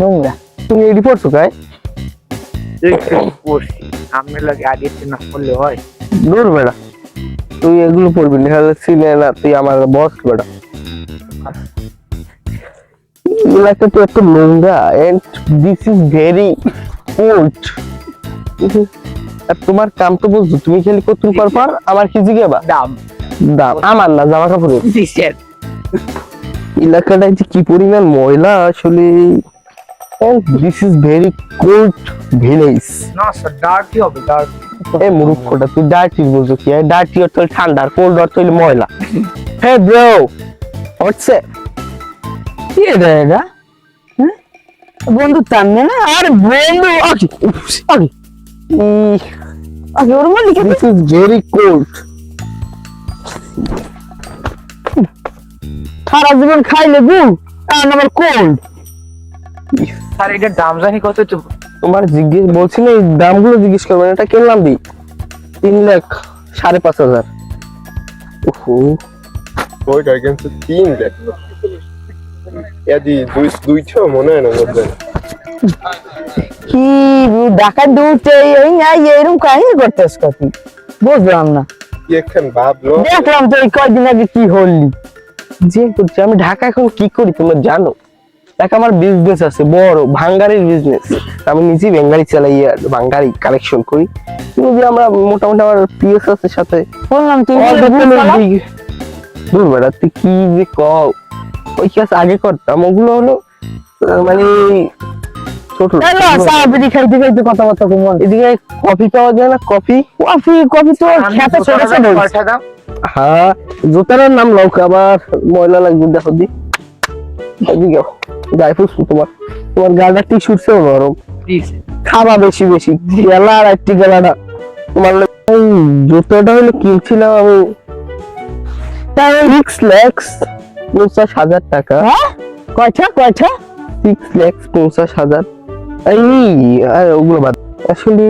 নোংরা তুমি পড়ছো আমি লাগে আগে না হয়। দূর বেড়া। তুই এগুলো পড়বি না হলে সিনে না তুই আমার বস বেড়া। তো এত নোংরা and this is very old আর তোমার কাম তো বলছো তুমি খালি কত পার পার আমার কি জিজ্ঞাবা দাম। দাম। আমার না জামা কাপড়ের। এলাকাটায় যে কি পরিমাণ ময়লা আসলে this is very cold village না স্যার ডার্টি হবে ডার্টি এ মূর্খটা তুই ডার্টি বলছো কি? ডার্টি অর্থ হলো ঠান্ডা আর কোল্ড অর্থ হলো ময়লা। হে ব্রো কি এটা এটা হ্যাঁ? বন্ধু টানবে না? আর বন্ধু আকি আকি আগে। ওর মালিক দিস ইজ ভেরি কোল্ড সারা জীবন খাইলে গুণ আর আমার কোল্ড স্যার এটার দাম জানি কত? তোমার জিজ্ঞেস বলছি না এই দামগুলো জিজ্ঞেস করবেন। এটা কিনলাম দি তিন লাখ সাড়ে পাঁচ হাজার। ওহো। কিন্তু তিন দেখ এদি দুই দুইছো মনে হয় না মধ্যে কি দুটে এই না এরকম কাহিনী করতেছ বুঝলাম না। কি একখান ভাবলো দেখলাম তো এই কয়দিন আগে কি হলি। যে করছি আমি ঢাকা এখন কি করি তোমরা জানো? দেখ আমার বিজনেস আছে বড় ভাঙ্গারির বিজনেস আমি নিজেই বেঙ্গারি চালাই আর ভাঙ্গারি কালেকশন করি। কিন্তু যে আমরা মোটামুটি আমার পিএস আছে সাথে বললাম তুই দূর বেড়া তুই কি যে কও? ওই কাজ আগে করতাম ওগুলো হলো মানে কফি পাওয়া যায় না কফি কফি কফি তো ছোট ছোট হ্যাঁ জুতার নাম লৌকা আবার ময়লা লাগবে দেখো দি। এদিকে গায়ে তোমার। তোমার গাটা টি শুটছেও নরম। খাবা বেশি বেশি। গেলা আর একটি গেলাটা তোমার এই জুতোটা হলো কিনছিলাম আমি। সিক্স ল্যাক্স পঞ্চাশ হাজার টাকা। হ্যাঁ? কয়টা? কয়টা? সিক্স ল্যাক্স পঞ্চাশ হাজার। এই ওগুলো বাদ। আসলে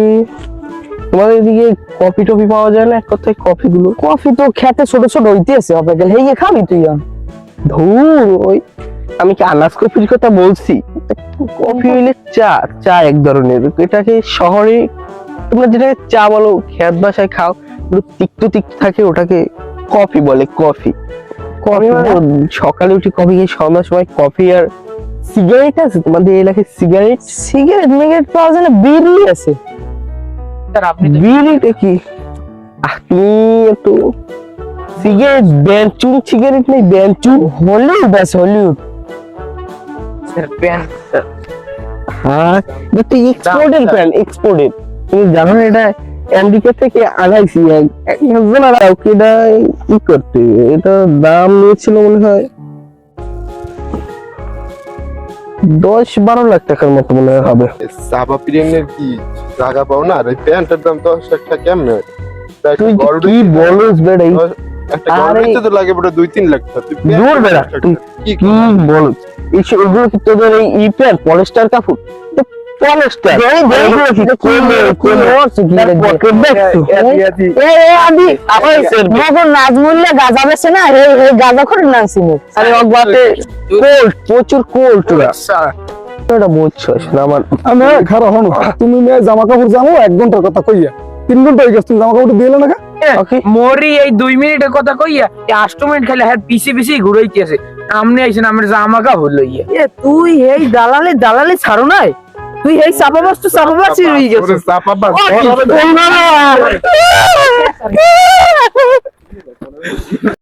তোমাদের এদিকে কফি টফি পাওয়া যায় না? এক কথায় কফি গুলো। কফি তো খেতে ছোট ছোট হইতেছে হবে গেলে হেয়ে খাবি তুই। ধুর ওই আমি কি আনাজ কফির কথা বলছি? কফি হইলে চা চা এক ধরনের। এটাকে শহরে তোমরা যেটাকে চা বলো খেত বাসায় খাও একটু তিক্ত তিক্ত থাকে ওটাকে কফি বলে কফি। কফি মানে সকালে উঠে কফি খেয়ে সন্ধ্যার সময় কফি আর সিগারেট আছে? তোমাদের এলাকায় সিগারেট? সিগারেট মিগারেট পাওয়া যায় না বিড়ি আছে। স্যার আপনি তো বিড়িটা কি? তুমি একটু সিগারেট ব্যানচুন সিগারেট নেই ব্যানচুন। হলিউড আছে হলিউড। প্যান্ট হ্যাঁ? এটা এক্সপোর্টেড প্যান এক্সপোর্টেড তুমি জানো এটা আমেরিকা থেকে আনাইছি একজন আর এটা ই করতে। এটা দাম নিয়েছিল মনে হয় দশ বারো লাখ টাকার মতো মনে হয় হবে। সাবা পিরিয়নের কি জায়গা পাও না? আর এই প্যান্টের দাম দশ লাখ টাকা কেমনে? হয়? তা একটা তুই কি বলস বেড়া এই দশ- একটা আরে- তো লাগে বড় দুই তিন লাখ টাকা দূর বেড়া তুই কি কি বলস এইসব কি তোদের এই ই পলিস্টার কাপড় পলিস্টার এগুলো কি কোমে কোমে পকেট দেখছ এদি এদি এ এ মগর নাজমুল্লা গাজা বেছে না গাজা করে নানছি আরে অগবাতে কোল্ড প্রচুর কোল্ড স্যার এটা বুঝছস না আমার আমি খারাপ হনো তুমি মেয়ে জামা কাপড় জানো এক ঘণ্টার কথা কইয়া তিন ঘণ্টা হয়ে গেছে তুমি জামা কাপড় দিয়ে এলে না মরি এই দুই মিনিটের কথা কইয়া এই আষ্ট মিনিট খালি হ্যাঁ পিছে পিছিয়ে ঘুরাইতেছে আমনে আইছেন আমার জামা কাপড় লইয়া এ তুই এই দালালে দালালে ছাড়ো নাই তুই এই চাপাবাস তো চাপাবাসই রয়ে গেছিস চাপাবাস না